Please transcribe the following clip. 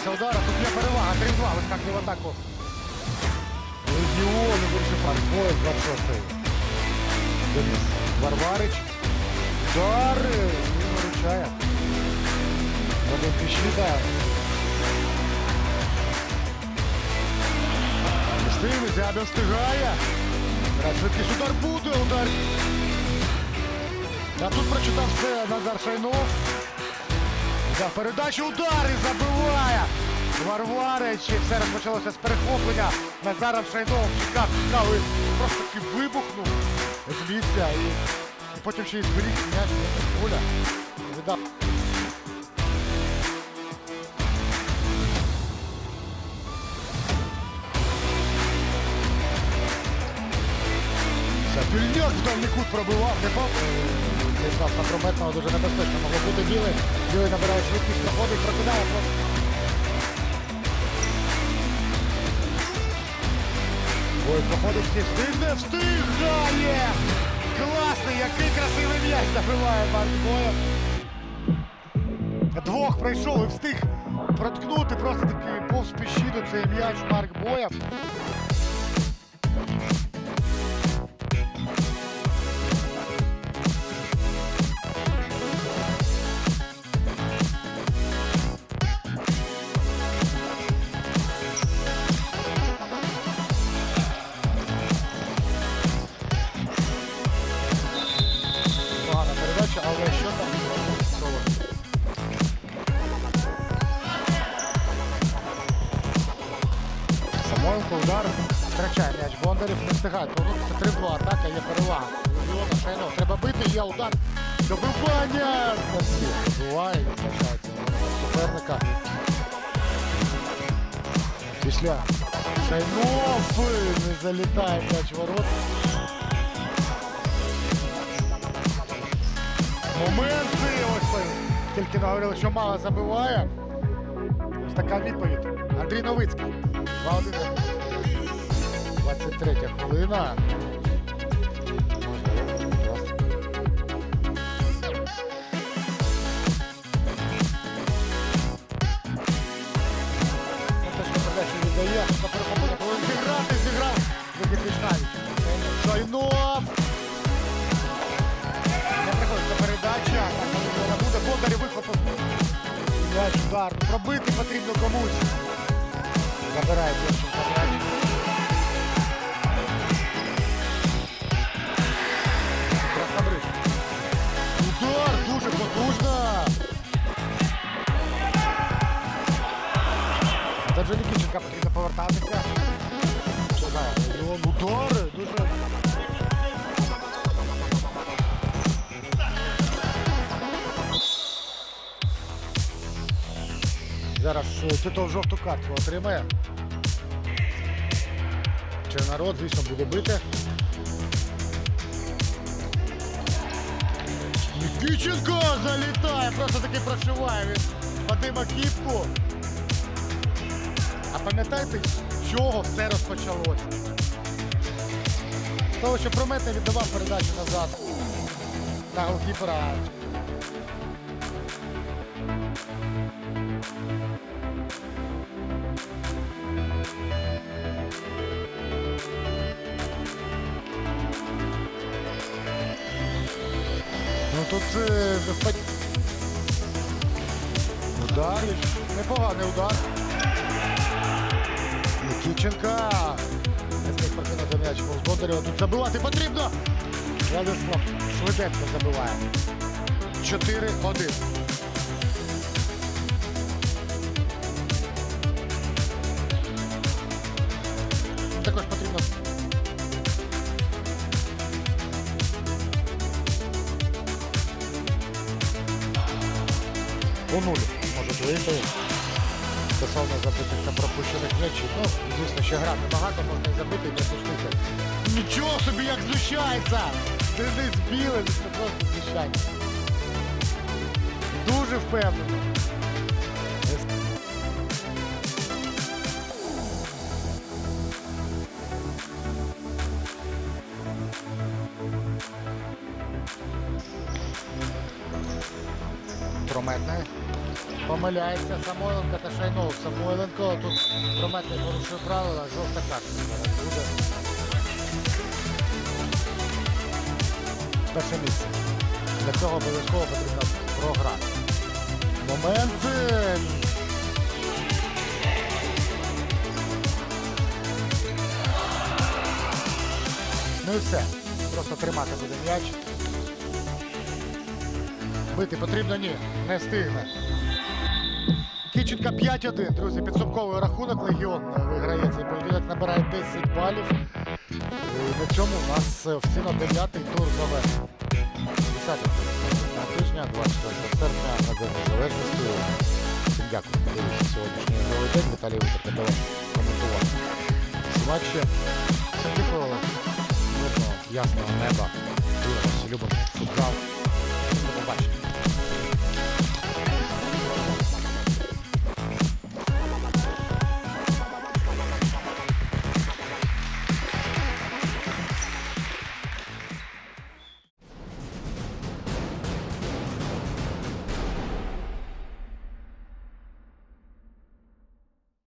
Не вдався удар, а тут є перевага. 3-2 вискакує в атаку. Легіони вирішив Маркоєв 26-й. Денис Варварич. Удар. І виручає. Вадим. Не встиг, Зябін встигає. Раз удар буде, удар. А тут прочитав все Назар Шайнов. За передачу удар забиває. Варварич. Все розпочалося з перехоплення. Назаром Шайнов чекав, чекав і просто таки вибухнув з. І, і потім ще й зберіг м'яч поля. Віддав. Більняк в дальній кут пробивав, не пав. Дістав на прометного дуже небезпечно. Могло бути білий. Білий набирає швидкість, проходить, прокидає. Ой, проходить всі встигне, встигає! Класний, який красивий м'яч забиває Марк Боєв. Двох пройшов і встиг проткнути просто таки повз піщину цей м'яч Марк Боєв. Самойленко удар. Втрачає м'яч. Бондарів не встигає. Повернутися 3-2. Атака є перевага. Леона Шайно. Треба бити, є удар. Добивання! Буває, відзначається. Суперника. Після Шайнов не залітає м'яч ворот. Моменти ось тільки наговорили, що мало забиває. Ось така відповідь. Андрій Новицький. 2-1. 23 хвилина. Зіграти, зіграв. Вихід Вічнавіч. Не приходиться. Пробити потрібно комусь. cover, I think. Титов жовту картку отримає. Чи народ, звісно, буде бити. Нікіченко залітає, просто таки прошиває від Вадима Кіпку. А пам'ятаєте, з чого все розпочалося? З того, що Прометей віддавав передачу назад на голкіпера. Ну тут е, впад- удар. Непоганий удар. Нікіченка. Не встиг прокинути м'яч повз Бондарєва. Тут забивати потрібно. Владислав швиденько забиває. 4-1. У нуль можуть вийти. Стосовно забитих та пропущених м'ячів. Ну, звісно, ще грати багато, можна і забити і не пустити. Нічого собі як знущається! Денис Білий, це просто знущання. Дуже впевнено. Прометне. Помиляється Самойленко та Шайнов. Самойленко тут прометний порушує правила, жовта картка буде. Перше місце. Для цього обов'язково потрібно програти. Моменти. Ну і все. Просто тримати буде м'яч. Бити потрібно ні, не встигне. Кіченка 5-1, друзі, підсумковий рахунок. Легіон виграє цей поєдинок, набирає 10 балів. І на цьому у нас е, офіційно 9-й тур завершено. 10 на тижня, 24 серпня на День Незалежності. Всім дякую за дивитися сьогоднішній день. Віталій Витер передавав коментував матчі. Всім тихого, мирного, ясного неба. Дивимося, любимо футзал. До побачення.